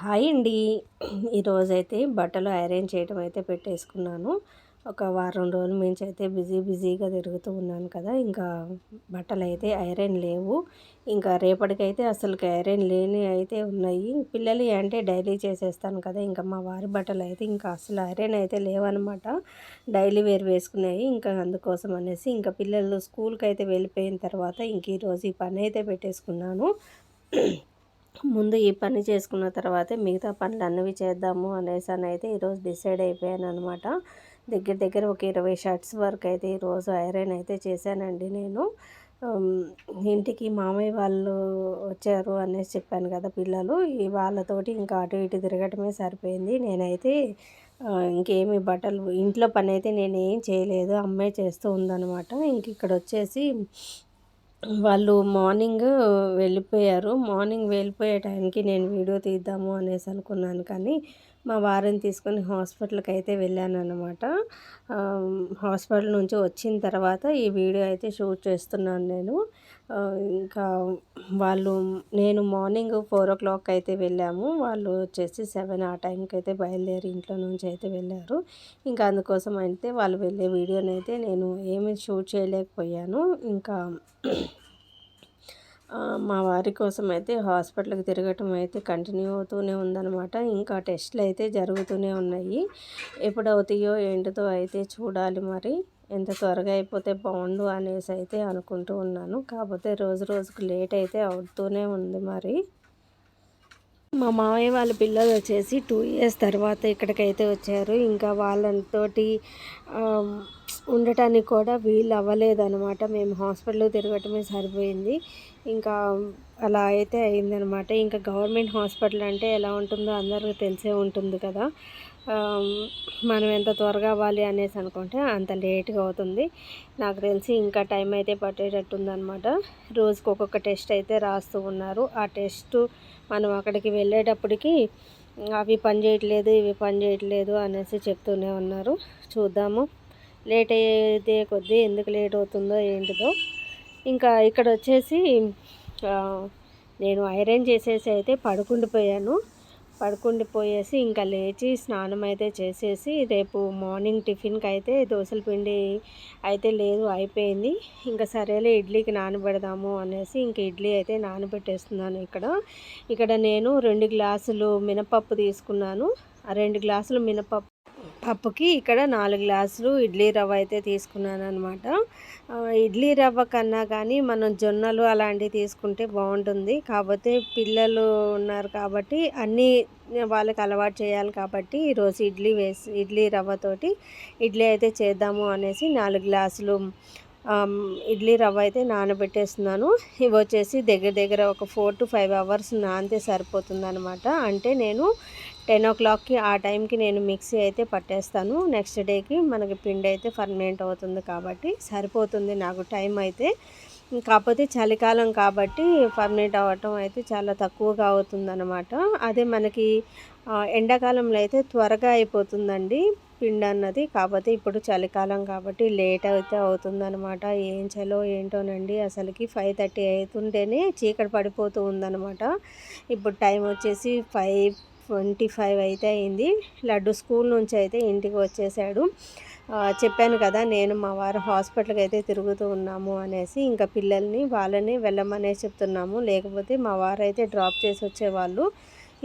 Hi అండి. ఈరోజైతే బట్టలు ఐరన్ చేయడం అయితే పెట్టేసుకున్నాను. ఒక వారం రోజుల నుంచి అయితే బిజీ బిజీగా తిరుగుతూ ఉన్నాను కదా ఇంకా బట్టలు అయితే ఐరన్ లేవు. ఇంకా రేపటికైతే అసలుకి ఐరన్ లేని అయితే ఉన్నాయి. పిల్లలు అంటే డైలీ చేసేస్తాను కదా ఇంకా మా వారి బట్టలు అయితే ఇంకా అసలు ఐరన్ అయితే లేవన్నమాట డైలీ వేర్ వేసుకున్నాయి ఇంకా అందుకోసం అనేసి ఇంకా పిల్లలు స్కూల్కి అయితే వెళ్ళిపోయిన తర్వాత ఇంక ఈరోజు ఈ పని అయితే పెట్టేసుకున్నాను. ముందు ఈ పని చేసుకున్న తర్వాతే మిగతా పనులు అన్నవి చేద్దాము అనేసి అని అయితే ఈరోజు డిసైడ్ అయిపోయాను అనమాట దగ్గర దగ్గర ఒక ఇరవై షర్ట్స్ వరకు అయితే ఈరోజు ఐరన్ అయితే చేశానండి నేను. ఇంటికి మామయ్య వాళ్ళు వచ్చారు అనేసి చెప్పాను కదా పిల్లలు ఈ వాళ్ళతోటి ఇంకా అటు ఇటు తిరగటమే సరిపోయింది. నేనైతే ఇంకేమి బట్టలు ఇంట్లో పని అయితే నేను ఏం చేయలేదు అమ్మే చేస్తూ ఉందనమాట ఇంక ఇక్కడ వచ్చేసి వాళ్ళు మార్నింగ్ వెళ్ళిపోయారు. మార్నింగ్ వెళ్ళిపోయే టైంకి నేను వీడియో తీద్దాము అనేసి అనుకున్నాను. కానీ మా వారిని తీసుకొని హాస్పిటల్కి అయితే వెళ్ళాను అనమాట హాస్పిటల్ నుంచి వచ్చిన తర్వాత ఈ వీడియో అయితే షూట్ చేస్తున్నాను నేను. ఇంకా వాళ్ళు నేను మార్నింగ్ ఫోర్ ఓ క్లాక్ అయితే వెళ్ళాము. వాళ్ళు వచ్చేసి సెవెన్ ఆ టైంకి అయితే బయలుదేరి ఇంట్లో నుంచి అయితే వెళ్ళారు. ఇంకా అందుకోసం అయితే వాళ్ళు వెళ్ళే వీడియోని అయితే నేను ఏమీ షూట్ చేయలేకపోయాను. ఇంకా మా వారి కోసం అయితే హాస్పిటల్కి తిరగటం అయితే కంటిన్యూ అవుతూనే ఉందన్నమాట. ఇంకా టెస్ట్లు అయితే జరుగుతూనే ఉన్నాయి. ఎప్పుడు అవుతాయో ఏంటిదో అయితే చూడాలి మరి. ఎంత త్వరగా అయిపోతే బాగుండు అనేసి అయితే అనుకుంటూ ఉన్నాను. కాకపోతే రోజు రోజుకు లేట్ అయితే అవుతూనే ఉంది మరి. మా మామయ్య వాళ్ళ పిల్లలు వచ్చేసి టూ ఇయర్స్ తర్వాత ఇక్కడికైతే వచ్చారు. ఇంకా వాళ్ళతోటి ఉండటానికి కూడా వీలు అవ్వలేదన్నమాట. మేము హాస్పిటల్లో తిరగటమే సరిపోయింది. ఇంకా అలా అయితే అయిందనమాట ఇంకా గవర్నమెంట్ హాస్పిటల్ అంటే ఎలా ఉంటుందో అందరికీ తెలిసే ఉంటుంది కదా. మనం ఎంత త్వరగా అవ్వాలి అనేసి అనుకుంటే అంత లేట్గా అవుతుంది. నాకు తెలిసి ఇంకా టైం అయితే పట్టేటట్టుందనమాట రోజుకి ఒక్కొక్క టెస్ట్ అయితే రాస్తూ ఉన్నారు. ఆ టెస్ట్ మనం అక్కడికి వెళ్ళేటప్పటికి అవి పని చేయట్లేదు ఇవి పని చేయట్లేదు అనేసి చెప్తూనే ఉన్నారు. చూద్దాము. లేట్ అయ్యేదే కొద్దీ ఎందుకు లేట్ అవుతుందో ఏంటిదో. ఇంకా ఇక్కడ వచ్చేసి నేను ఐరన్ చేసేసి అయితే పడుకుండిపోయాను. పడుకుండిపోయేసి ఇంకా లేచి స్నానం అయితే చేసేసి రేపు మార్నింగ్ టిఫిన్కి అయితే దోశల పిండి అయితే లేదు అయిపోయింది. ఇంకా సరేలే ఇడ్లీకి నానబెడదాము అనేసి ఇంక ఇడ్లీ అయితే నానబెట్టేస్తున్నాను ఇక్కడ. ఇక్కడ నేను రెండు గ్లాసులు మినపప్పు తీసుకున్నాను. ఆ రెండు గ్లాసులు మినపప్పు పప్పుకి ఇక్కడ నాలుగు గ్లాసులు ఇడ్లీ రవ్వ అయితే తీసుకున్నాను అనమాట ఇడ్లీ రవ్వ కన్నా కానీ మనం జొన్నలు అలాంటివి తీసుకుంటే బాగుంటుంది. కాకపోతే పిల్లలు ఉన్నారు కాబట్టి అన్నీ వాళ్ళకి అలవాటు చేయాలి కాబట్టి ఈరోజు ఇడ్లీ వేసి ఇడ్లీ రవ్వతోటి ఇడ్లీ అయితే చేద్దాము అనేసి నాలుగు గ్లాసులు ఇడ్లీ రవ్వ అయితే నానబెట్టేస్తున్నాను. ఇవి వచ్చేసి దగ్గర దగ్గర ఒక ఫోర్ టు ఫైవ్ అవర్స్ నానితే సరిపోతుందనమాట అంటే నేను టెన్ ఓ క్లాక్కి ఆ టైంకి నేను మిక్సీ అయితే పట్టేస్తాను. నెక్స్ట్ డేకి మనకి పిండి అయితే ఫర్మెంట్ అవుతుంది కాబట్టి సరిపోతుంది నాకు టైం అయితే. కాకపోతే చలికాలం కాబట్టి ఫర్మెంట్ అవ్వటం అయితే చాలా తక్కువగా అవుతుందన్నమాట. అదే మనకి ఎండాకాలంలో అయితే త్వరగా అయిపోతుందండి. పిండి అన్నది. కాకపోతే ఇప్పుడు చలికాలం కాబట్టి లేట్ అయితే అవుతుందనమాట ఏం చలో ఏంటోనండి. అసలుకి ఫైవ్ థర్టీ అవుతుంటేనే చీకటి పడిపోతూ ఉందనమాట ఇప్పుడు టైం వచ్చేసి ఫైవ్ ట్వంటీ ఫైవ్ అయితే అయింది. లడ్డు స్కూల్ నుంచి అయితే ఇంటికి వచ్చేసాడు. చెప్పాను కదా నేను మా వారు హాస్పిటల్కి అయితే తిరుగుతూ ఉన్నాము అనేసి ఇంకా పిల్లల్ని వాళ్ళని వెళ్ళమనే చెప్తున్నాము. లేకపోతే మా వారు అయితే డ్రాప్ చేసి వచ్చేవాళ్ళు.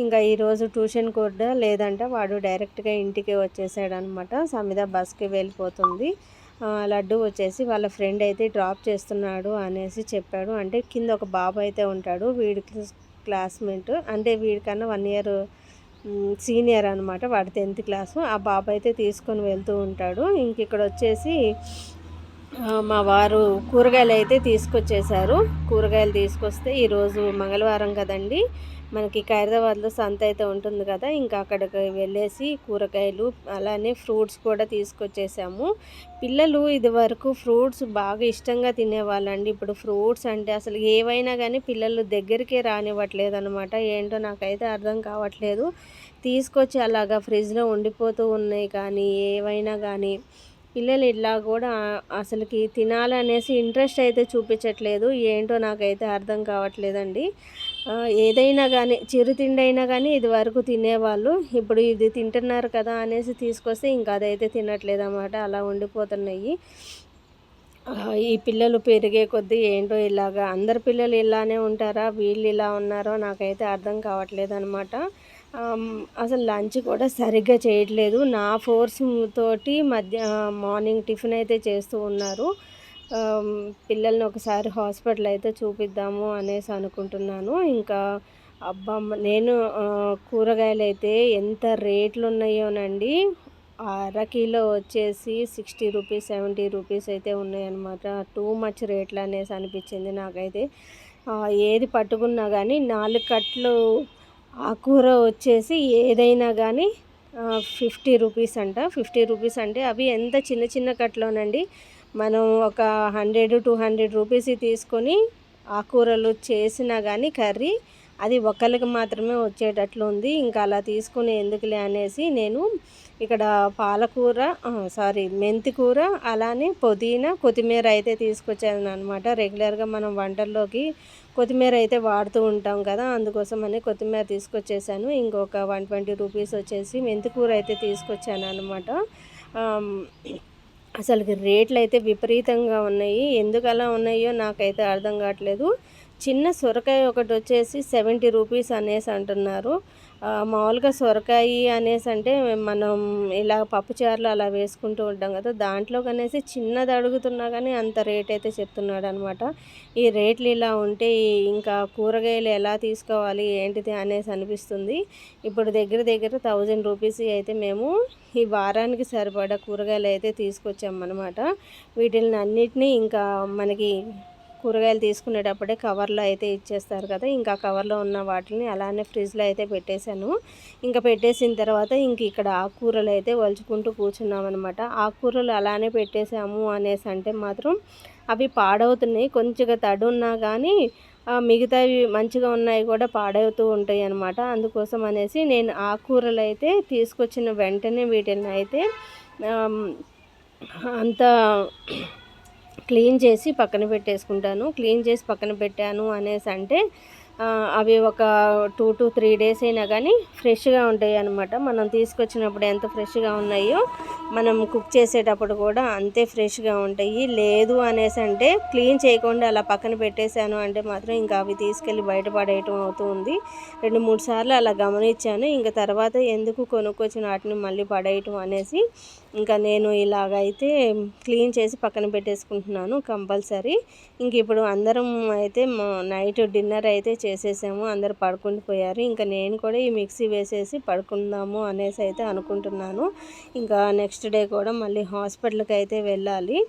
ఇంకా ఈరోజు ట్యూషన్ కూడా లేదంటే వాడు డైరెక్ట్గా ఇంటికి వచ్చేసాడు అనమాట సమిద బస్కి వెళ్ళిపోతుంది. లడ్డు వచ్చేసి వాళ్ళ ఫ్రెండ్ అయితే డ్రాప్ చేస్తున్నాడు అనేసి చెప్పాడు. అంటే కింద ఒక బాబు అయితే ఉంటాడు వీడి క్లాస్మేట్ అంటే వీడికన్నా వన్ ఇయర్ సీనియర్ అనమాట వాడి టెన్త్ క్లాసు. ఆ బాబు అయితే తీసుకొని వెళ్తూ ఉంటాడు. ఇంక ఇక్కడ వచ్చేసి మా వారు కూరగాయలు అయితే తీసుకొచ్చేసారు కూరగాయలు తీసుకొస్తే ఈరోజు మంగళవారం కదండి. మనకి ఖైరదాబాద్లో సంత అయితే ఉంటుంది కదా ఇంకా అక్కడికి వెళ్ళేసి కూరగాయలు అలానే ఫ్రూట్స్ కూడా తీసుకొచ్చేసాము. పిల్లలు ఇదివరకు ఫ్రూట్స్ బాగా ఇష్టంగా తినేవాళ్ళండి. ఇప్పుడు ఫ్రూట్స్ అంటే అసలు ఏవైనా కానీ పిల్లలు దగ్గరికే రానివ్వట్లేదు అనమాట ఏంటో నాకైతే అర్థం కావట్లేదు. తీసుకొచ్చి అలాగా ఫ్రిడ్జ్లో ఉండిపోతూ ఉన్నాయి కానీ ఏవైనా కానీ పిల్లలు ఇలా కూడా అసలుకి తినాలనేసి ఇంట్రెస్ట్ అయితే చూపించట్లేదు. ఏంటో నాకైతే అర్థం కావట్లేదండి. ఏదైనా కానీ చిరుతిండి అయినా కానీ ఇది వరకు తినేవాళ్ళు. ఇప్పుడు ఇది తింటున్నారు కదా అనేసి తీసుకొస్తే ఇంకా అదైతే తినట్లేదు అన్నమాట అలా ఉండిపోతున్నాయి. ఈ పిల్లలు పెరిగే కొద్దీ ఏంటో ఇలాగా అందరు పిల్లలు ఇలానే ఉంటారా? వీళ్ళు ఇలా ఉన్నారో నాకైతే అర్థం కావట్లేదు అనమాట అసలు లంచ్ కూడా సరిగ్గా చేయట్లేదు. నా ఫోర్స్ తోటి మధ్య మార్నింగ్ టిఫిన్ అయితే చేస్తూ ఉన్నారు. పిల్లల్ని ఒకసారి హాస్పిటల్ అయితే చూపిద్దాము అనేసి అనుకుంటున్నాను. ఇంకా అబ్బా నేను కూరగాయలు అయితే ఎంత రేట్లు ఉన్నాయోనండి అర కిలో వచ్చేసి సిక్స్టీ రూపీస్ సెవెంటీ రూపీస్ అయితే ఉన్నాయన్నమాట. టూ మచ్ రేట్లు అనేసి అనిపించింది నాకైతే. ఏది పట్టుకున్నా కానీ నాలుగు కట్లు ఆ కూర వచ్చేసి ఏదైనా కానీ ఫిఫ్టీ రూపీస్ అంట. ఫిఫ్టీ రూపీస్ అంటే అవి ఎంత చిన్న చిన్న కట్లోనండి. మనం ఒక హండ్రెడ్ టూ హండ్రెడ్ రూపీస్ తీసుకొని ఆకుకూరలు చేసినా కానీ కర్రీ అది ఒకరికి మాత్రమే వచ్చేటట్లు ఉంది. ఇంకా అలా తీసుకుని ఎందుకులే అనేసి నేను ఇక్కడ పాలకూర సారీ మెంతి కూర అలానే పుదీనా కొత్తిమీర అయితే తీసుకొచ్చాను అనమాట రెగ్యులర్గా మనం వంటల్లోకి కొత్తిమీర అయితే వాడుతూ ఉంటాం కదా అందుకోసం అని కొత్తిమీర తీసుకొచ్చేసాను. ఇంకొక వన్ ట్వంటీ రూపీస్ వచ్చేసి మెంతి కూర అయితే తీసుకొచ్చాను అనమాట అసలు రేట్లు అయితే విపరీతంగా ఉన్నాయి. ఎందుకు అలా ఉన్నాయో నాకైతే అర్థం కావట్లేదు. చిన్న సొరకాయ ఒకటి వచ్చేసి సెవెంటీ రూపీస్ అనేసి అంటున్నారు. మామూలుగా సొరకాయ అనేసి అంటే మనం ఇలా పప్పుచారులు అలా వేసుకుంటూ ఉంటాం కదా దాంట్లో కనేసి చిన్నది అడుగుతున్నా కానీ అంత రేట్ అయితే చెప్తున్నాడు అనమాట. ఈ రేట్లు ఇలా ఉంటే ఇంకా కూరగాయలు ఎలా తీసుకోవాలి ఏంటిది అనేసి అనిపిస్తుంది. ఇప్పుడు దగ్గర దగ్గర థౌజండ్ రూపీస్ అయితే మేము ఈ వారానికి సరిపడా కూరగాయలు అయితే తీసుకొచ్చామన్నమాట. వీటిని అన్నిటినీ ఇంకా మనకి కూరగాయలు తీసుకునేటప్పుడే కవర్లో అయితే ఇచ్చేస్తారు కదా. ఇంకా కవర్లో ఉన్న వాటిని అలానే ఫ్రిడ్జ్లో అయితే పెట్టేశాను. ఇంకా పెట్టేసిన తర్వాత ఇంక ఇక్కడ ఆకుకూరలు అయితే వలుచుకుంటూ కూర్చున్నాం అనమాట ఆకుకూరలు అలానే పెట్టేశాము అనేసి అంటే మాత్రం అవి పాడవుతున్నాయి. కొంచెంగా తడున్నా కానీ మిగతావి మంచిగా ఉన్నాయి కూడా పాడవుతూ ఉంటాయి అనమాట అందుకోసం అనేసి నేను ఆకుకూరలు అయితే తీసుకొచ్చిన వెంటనే వీటిని అయితే అంత క్లీన్ చేసి పక్కన పెట్టేసుకుంటాను. క్లీన్ చేసి పక్కన పెట్టాను అనేసి అంటే అవి ఒక టూ టు త్రీ డేస్ అయినా కానీ ఫ్రెష్గా ఉంటాయి అనమాట మనం తీసుకొచ్చినప్పుడు ఎంత ఫ్రెష్గా ఉన్నాయో మనం కుక్ చేసేటప్పుడు కూడా అంతే ఫ్రెష్గా ఉంటాయి. లేదు అనేసి అంటే క్లీన్ చేయకుండా అలా పక్కన పెట్టేశాను అంటే మాత్రం ఇంకా అవి తీసుకెళ్ళి బయటపడేయటం అవుతుంది రెండు మూడు సార్లు అలా గమనించాను. ఇంకా తర్వాత ఎందుకు కొనుక్కొచ్చిన వాటిని మళ్ళీ పడేయటం అనేసి ఇంకా నేను ఇలాగైతే క్లీన్ చేసి పక్కన పెట్టేసుకుంటున్నాను కంపల్సరీ. ఇంక ఇప్పుడు అందరం అయితే నైట్ డిన్నర్ అయితే చేసేసాము. అందరు పడుకుండిపోయారు ఇంకా నేను కూడా ఈ మిక్సీ వేసేసి పడుకుందాము అనేసి అయితే అనుకుంటున్నాను. ఇంకా నెక్స్ట్ డే కూడా మళ్ళీ హాస్పిటల్కి అయితే వెళ్ళాలి.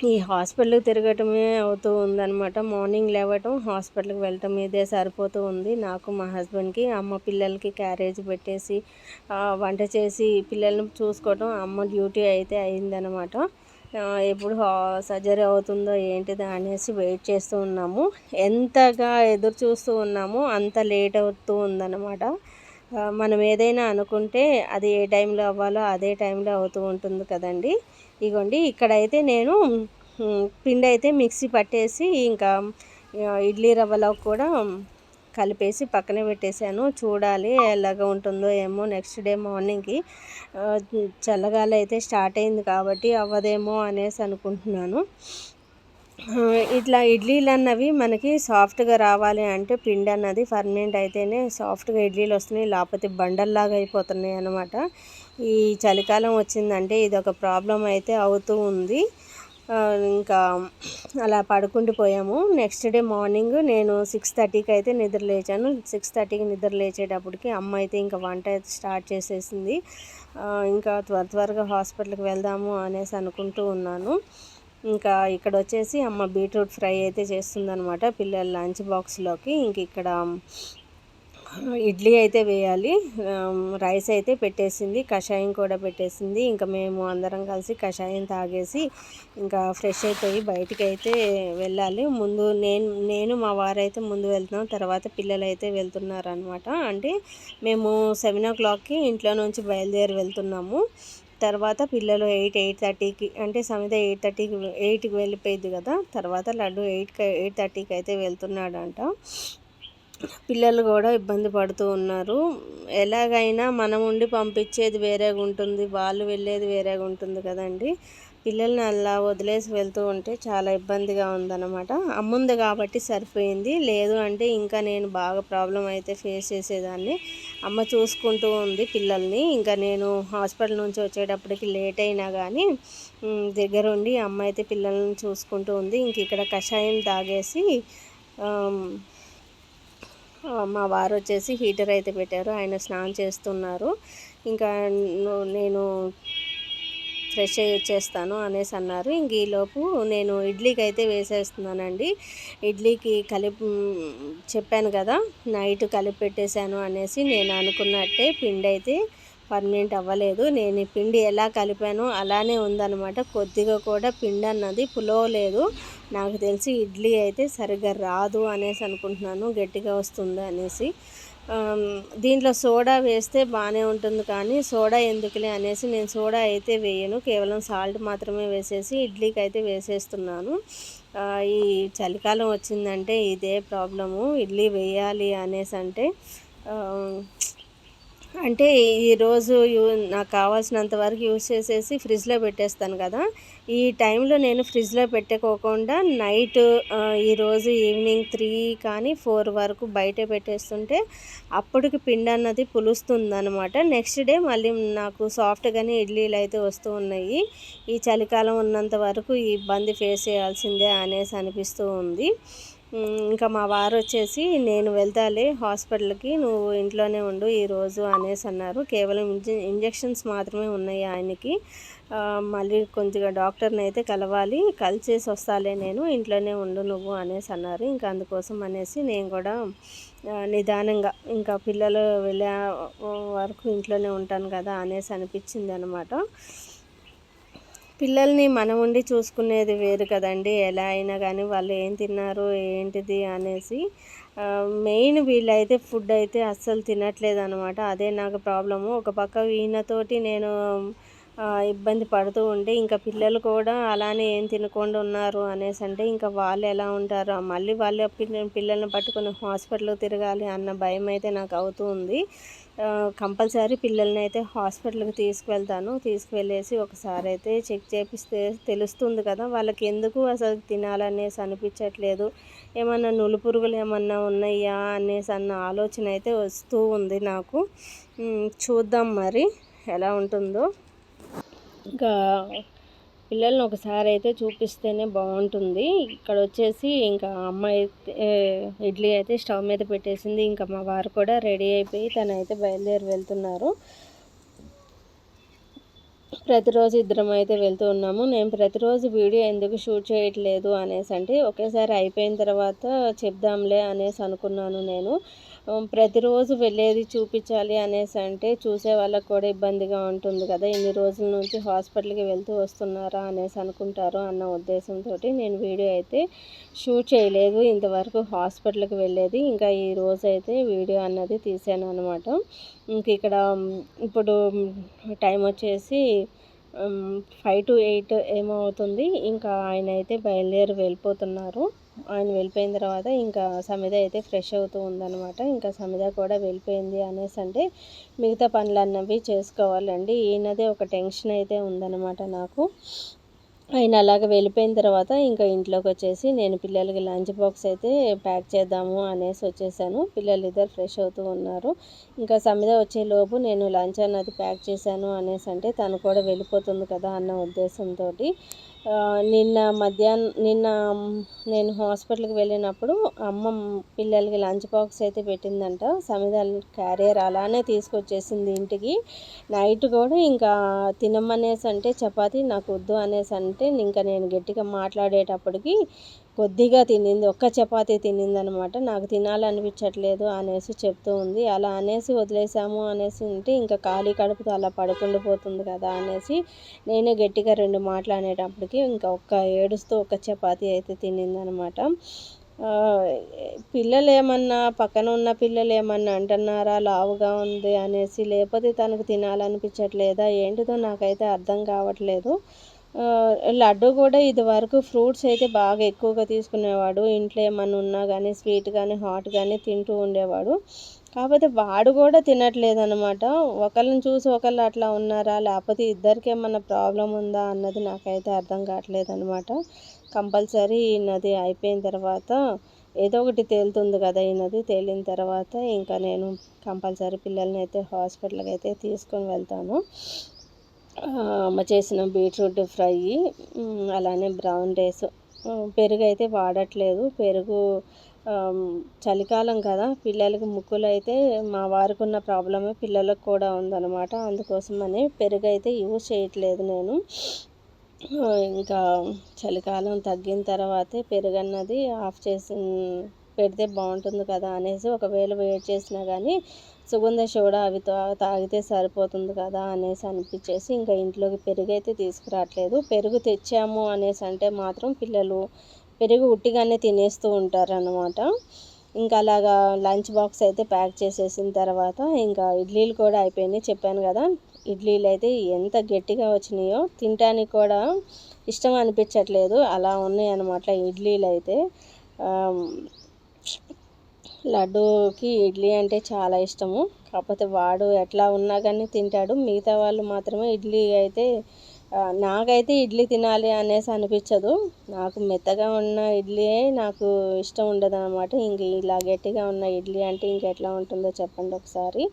ఈ హాస్పిటల్కి తిరగటమే అవుతూ ఉందన్నమాట. మార్నింగ్ లేవటం హాస్పిటల్కి వెళ్ళటం ఇదే సరిపోతూ ఉంది. నాకు మా హస్బెండ్కి అమ్మ పిల్లలకి క్యారేజ్ పెట్టేసి వంట చేసి పిల్లల్ని చూసుకోవటం అమ్మ డ్యూటీ అయితే అయిందనమాట ఎప్పుడు సర్జరీ అవుతుందో ఏంటిది అనేసి వెయిట్ చేస్తూ ఉన్నాము. ఎంతగా ఎదురు చూస్తూ ఉన్నామో అంత లేట్ అవుతూ ఉందన్నమాట. మనం ఏదైనా అనుకుంటే అది ఏ టైంలో అవ్వాలో అదే టైంలో అవుతూ ఉంటుంది కదండి. ఇగోండి ఇక్కడైతే నేను పిండి అయితే మిక్సీ పట్టేసి ఇంకా ఇడ్లీ రవ్వలో కూడా కలిపేసి పక్కనే పెట్టేశాను. చూడాలి ఎలాగ ఉంటుందో ఏమో నెక్స్ట్ డే మార్నింగ్కి చల్లగాలి అయితే స్టార్ట్ అయింది కాబట్టి అవ్వదేమో అనేసి అనుకుంటున్నాను. ఇట్లా ఇడ్లీలు అన్నవి మనకి సాఫ్ట్గా రావాలి అంటే పిండి అన్నది ఫర్మెంట్ అయితేనే సాఫ్ట్గా ఇడ్లీలు వస్తున్నాయి లేకపోతే బండల్లాగా అయిపోతున్నాయి అనమాట ఈ చలికాలం వచ్చిందంటే ఇది ఒక ప్రాబ్లం అయితే అవుతూ ఉంది. ఇంకా అలా పడుకుండిపోయాము నెక్స్ట్ డే మార్నింగ్ నేను సిక్స్ థర్టీకి అయితే నిద్ర లేచాను. సిక్స్ థర్టీకి నిద్ర లేచేటప్పటికి అమ్మ అయితే ఇంకా వంట అయితే స్టార్ట్ చేసేసింది. ఇంకా త్వర త్వరగా హాస్పిటల్కి వెళ్దాము అనేసి అనుకుంటూ ఉన్నాను. ఇంకా ఇక్కడ వచ్చేసి అమ్మ బీట్రూట్ ఫ్రై అయితే చేస్తుందనమాట పిల్లల లంచ్ బాక్స్లోకి. ఇంక ఇక్కడ ఇడ్లీ అయితే వేయాలి. రైస్ అయితే పెట్టేసింది. కషాయం కూడా పెట్టేసింది. ఇంకా మేము అందరం కలిసి కషాయం తాగేసి ఇంకా ఫ్రెష్ అయిపోయి బయటికి అయితే వెళ్ళాలి. ముందు నేను నేను మా వారైతే ముందు వెళ్తున్నాం. తర్వాత పిల్లలు అయితే వెళ్తున్నారు అనమాట అంటే మేము సెవెన్ ఓ క్లాక్కి ఇంట్లో నుంచి బయలుదేరి వెళ్తున్నాము. తర్వాత పిల్లలు ఎయిట్ ఎయిట్ థర్టీకి అంటే సమిత ఎయిట్ థర్టీకి ఎయిట్కి వెళ్ళిపోయింది కదా. తర్వాత లడ్డు ఎయిట్కి ఎయిట్ థర్టీకి అయితే వెళ్తున్నాడంట. పిల్లలు కూడా ఇబ్బంది పడుతూ ఉన్నారు. ఎలాగైనా మనం ఉండి పంపించేది వేరేగా ఉంటుంది వాళ్ళు వెళ్ళేది వేరేగా ఉంటుంది కదండి. పిల్లల్ని అలా వదిలేసి వెళ్తూ ఉంటే చాలా ఇబ్బందిగా ఉందన్నమాట. అమ్ముంది కాబట్టి సరిపోయింది. లేదు అంటే ఇంకా నేను బాగా ప్రాబ్లం అయితే ఫేస్ చేసేదాన్ని. అమ్మ చూసుకుంటూ ఉంది పిల్లల్ని. ఇంకా నేను హాస్పిటల్ నుంచి వచ్చేటప్పటికి లేట్ అయినా కానీ దగ్గరుండి అమ్మ అయితే పిల్లల్ని చూసుకుంటూ ఉంది. ఇంక ఇక్కడ కషాయం తాగేసి మా వారు వచ్చేసి హీటర్ అయితే పెట్టారు. ఆయన స్నానం చేస్తున్నారు. ఇంకా నేను ఫ్రెష్ అయ్యి వచ్చేస్తాను అనేసి అన్నారు. ఇంక ఈలోపు నేను ఇడ్లీకి అయితే వేసేస్తున్నానండి. ఇడ్లీకి కలిపి చెప్పాను కదా నైట్ కలిపి పెట్టేశాను అనేసి నేను అనుకున్నట్టే పిండి అయితే పర్మనెంట్ అవ్వలేదు. నేను పిండి ఎలా కలిపానో అలానే ఉందన్నమాట. కొద్దిగా కూడా పిండి అన్నది పులవలేదు. నాకు తెలిసి ఇడ్లీ అయితే సరిగ్గా రాదు అనేసి అనుకుంటున్నాను గట్టిగా వస్తుంది అనేసి. దీంట్లో సోడా వేస్తే బాగానే ఉంటుంది కానీ సోడా ఎందుకులే అనేసి నేను సోడా అయితే వేయను. కేవలం సాల్ట్ మాత్రమే వేసేసి ఇడ్లీకి అయితే వేసేస్తున్నాను ఈ చలికాలం వచ్చిందంటే ఇదే ప్రాబ్లము. ఇడ్లీ వేయాలి అనేసి అంటే అంటే ఈరోజు యూ నాకు కావాల్సినంత వరకు యూస్ చేసేసి ఫ్రిడ్జ్లో పెట్టేస్తాను కదా. ఈ టైంలో నేను ఫ్రిడ్జ్లో పెట్టుకోకుండా నైట్ ఈరోజు ఈవినింగ్ త్రీ కానీ ఫోర్ వరకు బయట పెట్టేస్తుంటే అప్పటికి పిండి అన్నది పులుస్తుంది అనమాట నెక్స్ట్ డే మళ్ళీ నాకు సాఫ్ట్గానే ఇడ్లీలు అయితే వస్తూ ఉన్నాయి. ఈ చలికాలం ఉన్నంత వరకు ఈ ఇబ్బంది ఫేస్ చేయాల్సిందే అనేసి అనిపిస్తూ ఉంది. ఇంకా మా వారు వచ్చేసి నేను వెళ్తాలి హాస్పిటల్కి నువ్వు ఇంట్లోనే ఉండు ఈరోజు అనేసి అన్నారు. కేవలం ఇంజెక్షన్స్ మాత్రమే ఉన్నాయి ఆయనకి. మళ్ళీ కొద్దిగా డాక్టర్ని అయితే కలవాలి కలిసేసి వస్తాలే నేను ఇంట్లోనే ఉండు నువ్వు అనేసి అన్నారు. ఇంకా అందుకోసం అనేసి నేను కూడా నిదానంగా ఇంకా పిల్లలు వెళ్ళే వరకు ఇంట్లోనే ఉంటాను కదా అనేసి అనిపించింది అనమాట పిల్లల్ని మనం ఉండి చూసుకునేది వేరు కదండి. ఎలా అయినా కానీ వాళ్ళు ఏం తిన్నారు ఏంటిది అనేసి మెయిన్ వీళ్ళైతే ఫుడ్ అయితే అస్సలు తినట్లేదు అనమాట అదే నాకు ప్రాబ్లము. ఒక పక్క ఈయనతోటి నేను ఇబ్బంది పడుతూ ఉంటే ఇంకా పిల్లలు కూడా అలానే ఏం తినకుండా ఉన్నారు అనేసి అంటే ఇంకా వాళ్ళు ఎలా ఉంటారు మళ్ళీ వాళ్ళ పిల్లల్ని పట్టుకుని హాస్పిటల్కి తిరగాలి అన్న భయం అయితే నాకు అవుతూ ఉంది. కంపల్సరీ పిల్లల్ని అయితే హాస్పిటల్కి తీసుకువెళ్తాను. తీసుకువెళ్ళేసి ఒకసారి అయితే చెక్ చేపిస్తే తెలుస్తుంది కదా వాళ్ళకి ఎందుకు అసలు తినాలనేసి అనిపించట్లేదు. ఏమన్నా నులుపురుగులు ఏమన్నా ఉన్నాయా అనేసి అన్న ఆలోచన అయితే వస్తూ ఉంది నాకు. చూద్దాం మరి ఎలా ఉంటుందో. ఇంకా పిల్లల్ని ఒకసారి అయితే చూపిస్తేనే బాగుంటుంది. ఇక్కడ వచ్చేసి ఇంకా అమ్మాయి ఇడ్లీ అయితే స్టవ్ మీద పెట్టేసింది. ఇంకా మా వారు కూడా రెడీ అయిపోయి తనైతే బయలుదేరి వెళ్తున్నారు. ప్రతిరోజు ఇద్దరం అయితే వెళ్తూ ఉన్నాము. నేను ప్రతిరోజు వీడియో ఎందుకు షూట్ చేయట్లేదు అనేసి అంటే ఒకేసారి అయిపోయిన తర్వాత చెప్దాంలే అనేసి అనుకున్నాను నేను. ప్రతిరోజు వెళ్ళేది చూపించాలి అనేసి అంటే చూసే వాళ్ళకి కూడా ఇబ్బందిగా ఉంటుంది కదా. ఇన్ని రోజుల నుంచి హాస్పిటల్కి వెళ్తూ వస్తున్నారా అనేసి అనుకుంటారు అన్న ఉద్దేశంతో నేను వీడియో అయితే షూట్ చేయలేదు. ఇంతవరకు హాస్పిటల్కి వెళ్ళేది. ఇంకా ఈ రోజు అయితే వీడియో అన్నది తీసాను అనమాట ఇంక ఇక్కడ ఇప్పుడు టైం వచ్చేసి ఫైవ్ టు ఎయిట్ ఏమవుతుంది ఇంకా ఆయన అయితే బయలుదేరి వెళ్ళిపోతున్నారు. ఆయన వెళ్ళిపోయిన తర్వాత ఇంకా సమిద అయితే ఫ్రెష్ అవుతూ ఉందనమాట ఇంకా సమిద కూడా వెళ్ళిపోయింది అనేసి అంటే మిగతా పనులు అన్నవి చేసుకోవాలండి. ఈయనదే ఒక టెన్షన్ అయితే ఉందన్నమాట నాకు. ఆయన అలాగ వెళ్ళిపోయిన తర్వాత ఇంకా ఇంట్లోకి వచ్చేసి నేను పిల్లలకి లంచ్ బాక్స్ అయితే ప్యాక్ చేద్దాము అనేసి వచ్చేసాను. పిల్లలు ఇద్దరు ఫ్రెష్ అవుతూ ఉన్నారు. ఇంకా సమిద వచ్చేలోపు నేను లంచ్ అన్నది ప్యాక్ చేశాను అనేసి అంటే తను కూడా వెళ్ళిపోతుంది కదా అన్న ఉద్దేశంతో నిన్న మధ్యాహ్నం నిన్న నేను హాస్పిటల్కి వెళ్ళినప్పుడు అమ్మ పిల్లలకి లంచ్ బాక్స్ అయితే పెట్టిందంట. సమిద క్యారియర్ అలానే తీసుకొచ్చేసింది ఇంటికి. నైట్ కూడా ఇంకా తినమనేసి అంటే చపాతి నాకు వద్దు అనేసి అంటే ఇంకా నేను గట్టిగా మాట్లాడేటప్పటికి కొద్దిగా తినింది ఒక్క చపాతీ తినిందనమాట. నాకు తినాలనిపించట్లేదు అనేసి చెప్తూ ఉంది. అలా అనేసి వదిలేసాము అనేసి ఉంటే ఇంకా ఖాళీ కడుపుతో అలా పడుకుండిపోతుంది కదా అనేసి నేనే గట్టిగా రెండు మాట్లాడేటప్పటికి ఇంకా ఒక్క ఏడుస్తూ ఒక్క చపాతీ అయితే తినిందనమాట. పిల్లలు ఏమన్నా పక్కన ఉన్న పిల్లలు ఏమన్నా అంటున్నారా లావుగా ఉంది అనేసి లేకపోతే తనకు తినాలనిపించట్లేదా ఏంటిదో నాకైతే అర్థం కావట్లేదు. లడ్డు కూడా ఇది వరకు ఫ్రూట్స్ అయితే బాగా ఎక్కువగా తీసుకునేవాడు. ఇంట్లో ఏమన్నా ఉన్నా కానీ స్వీట్ కానీ హాట్ కానీ తింటూ ఉండేవాడు. కాకపోతే వాడు కూడా తినట్లేదు అనమాట ఒకళ్ళని చూసి ఒకళ్ళు అట్లా ఉన్నారా లేకపోతే ఇద్దరికి ఏమన్నా ప్రాబ్లం ఉందా అన్నది నాకైతే అర్థం కావట్లేదు అనమాట కంపల్సరీ ఈయనది అయిపోయిన తర్వాత ఏదో ఒకటి తేలుతుంది కదా ఈయనది తేలిన తర్వాత ఇంకా నేను కంపల్సరీ పిల్లల్ని అయితే హాస్పిటల్కి అయితే తీసుకొని వెళ్తాను. అమ్మ చేసిన బీట్రూట్ ఫ్రై అలానే బ్రౌన్ రైస్. పెరుగు అయితే వాడట్లేదు. పెరుగు చలికాలం కదా పిల్లలకి ముక్కులు అయితే మా వారికి ఉన్న ప్రాబ్లమే పిల్లలకు కూడా ఉందన్నమాట. అందుకోసమని పెరుగు అయితే యూజ్ చేయట్లేదు నేను. ఇంకా చలికాలం తగ్గిన తర్వాతే పెరుగు అన్నది ఆఫ్ చేసిన పెడితే బాగుంటుంది కదా అనేసి ఒకవేళ వెయిట్ చేసినా కానీ సుగంధ సోడా అవి తా- తాగితే సరిపోతుంది కదా అనేసి అనిపించేసి ఇంకా ఇంట్లోకి పెరుగు అయితే తీసుకురావట్లేదు. పెరుగు తెచ్చాము అనేసి అంటే మాత్రం పిల్లలు పెరుగు ఉట్టిగానే తినేస్తూ ఉంటారు అన్నమాట ఇంకా అలాగా లంచ్ బాక్స్ అయితే ప్యాక్ చేసేసిన తర్వాత ఇంకా ఇడ్లీలు కూడా అయిపోయినాయి. చెప్పాను కదా ఇడ్లీలు అయితే ఎంత గట్టిగా వచ్చినాయో తినడానికి కూడా ఇష్టం అనిపించట్లేదు. అలా ఉన్నాయి అన్నమాట ఇడ్లీలు అయితే. లడ్డూకి ఇడ్లీ అంటే చాలా ఇష్టము. కాకపోతే వాడు ఎట్లా ఉన్నా కానీ తింటాడు. మిగతా వాళ్ళు మాత్రమే ఇడ్లీ అయితే నాకైతే ఇడ్లీ తినాలి అనేసి అనిపించదు. నాకు మెత్తగా ఉన్న ఇడ్లీ నాకు ఇష్టం ఉండదు అనమాట ఇంక ఇలా గట్టిగా ఉన్న ఇడ్లీ అంటే ఇంకెట్లా ఉంటుందో చెప్పండి ఒకసారి.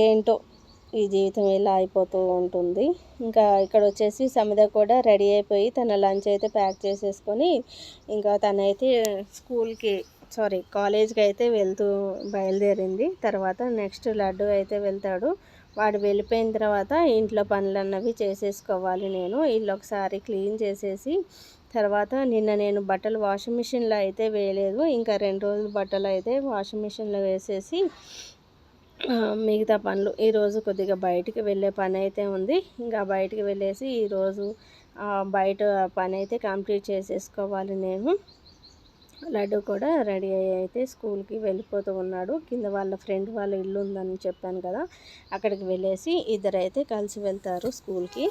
ఏంటో ఈ జీవితం ఇలా అయిపోతూ ఉంటుంది. ఇంకా ఇక్కడ వచ్చేసి సమిత కూడా రెడీ అయిపోయి తన లంచ్ అయితే ప్యాక్ చేసేసుకొని ఇంకా తనైతే స్కూల్కి సారీ కాలేజ్కి అయితే వెళ్తూ బయలుదేరింది. తర్వాత నెక్స్ట్ లడ్డు అయితే వెళ్తాడు. వాడు వెళ్ళిపోయిన తర్వాత ఇంట్లో పనులు అన్నవి చేసేసుకోవాలి నేను. ఇల్లు ఒకసారి క్లీన్ చేసేసి తర్వాత నిన్న నేను బట్టలు వాషింగ్ మిషన్లో అయితే వేయలేదు. ఇంకా రెండు రోజులు బట్టలు అయితే వాషింగ్ మిషన్లో వేసేసి మిగతా పనులు. ఈరోజు కొద్దిగా బయటికి వెళ్ళే పని అయితే ఉంది. ఇంకా బయటికి వెళ్ళేసి ఈరోజు బయట పని అయితే కంప్లీట్ చేసేసుకోవాలి నేను. లడ్డు కూడా రెడీ అయ్యి అయితే స్కూల్కి వెళ్ళిపోతూ ఉన్నాడు. కింద వాళ్ళ ఫ్రెండ్ వాళ్ళ ఇల్లు ఉందని చెప్పాను కదా అక్కడికి వెళ్ళేసి ఇద్దరైతే కలిసి వెళ్తారు స్కూల్కి.